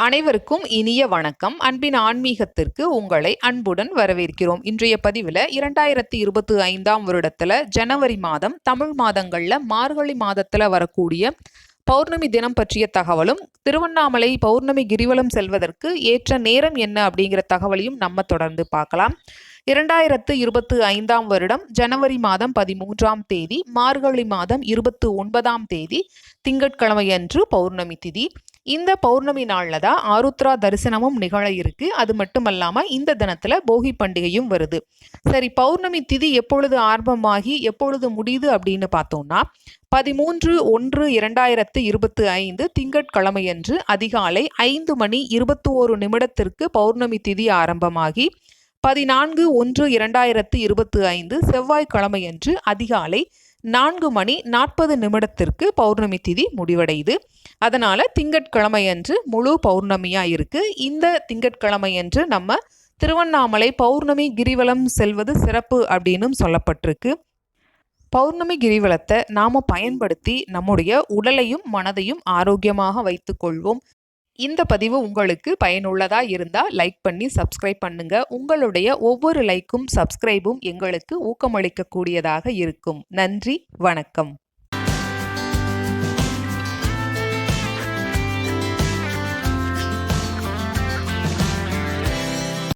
அனைவருக்கும் இனிய வணக்கம். அன்பின் ஆன்மீகத்திற்கு உங்களை அன்புடன் வரவேற்கிறோம். இன்றைய பதிவில் இரண்டாயிரத்தி இருபத்தி ஐந்தாம் வருடத்தில் ஜனவரி மாதம் தமிழ் மாதங்களில் மார்கழி மாதத்தில் வரக்கூடிய பௌர்ணமி தினம் பற்றிய தகவலும் திருவண்ணாமலை பௌர்ணமி கிரிவலம் செல்வதற்கு ஏற்ற நேரம் என்ன அப்படிங்கிற தகவலையும் நம்ம தொடர்ந்து பார்க்கலாம். இரண்டாயிரத்து இருபத்து ஐந்தாம் வருடம் ஜனவரி மாதம் பதிமூன்றாம் தேதி மார்கழி மாதம் இருபத்து ஒன்பதாம் தேதி திங்கட்கிழமையன்று பௌர்ணமி திதி. இந்த பௌர்ணமி நாளில் தான் ஆருத்ரா தரிசனமும் நிகழ இருக்கு. அது மட்டுமல்லாமல் இந்த தினத்தில் போகி பண்டிகையும் வருது. சரி பௌர்ணமி திதி எப்பொழுது ஆரம்பமாகி எப்பொழுது முடியுது அப்படின்னு பார்த்தோம்னா பதிமூன்று ஒன்று இரண்டாயிரத்து இருபத்தி ஐந்து திங்கட்கிழமையன்று அதிகாலை ஐந்து மணி இருபத்தி ஓரு நிமிடத்திற்கு பௌர்ணமி திதி ஆரம்பமாகி பதினான்கு ஒன்று இரண்டாயிரத்து இருபத்தி ஐந்து செவ்வாய்க்கிழமையன்று அதிகாலை நான்கு மணி நாற்பது நிமிடத்திற்கு பௌர்ணமி திதி முடிவடையுது. அதனால் திங்கட்கிழமையன்று முழு பௌர்ணமியாக இருக்குது இந்த திங்கட்கிழமையன்று நம்ம திருவண்ணாமலை பௌர்ணமி கிரிவலம் செல்வது சிறப்பு அப்படின்னும் சொல்லப்பட்டிருக்கு. பௌர்ணமி கிரிவலத்தை நாம் பயன்படுத்தி நம்முடைய உடலையும் மனதையும் ஆரோக்கியமாக வைத்துக்கொள்வோம். இந்த பதிவு உங்களுக்கு பயனுள்ளதாக இருந்தால் லைக் பண்ணி சப்ஸ்கிரைப் பண்ணுங்க. உங்களுடைய ஒவ்வொரு லைக்கும் சப்ஸ்கிரைபும் எங்களுக்கு ஊக்கமளிக்கக்கூடியதாக இருக்கும். நன்றி வணக்கம்.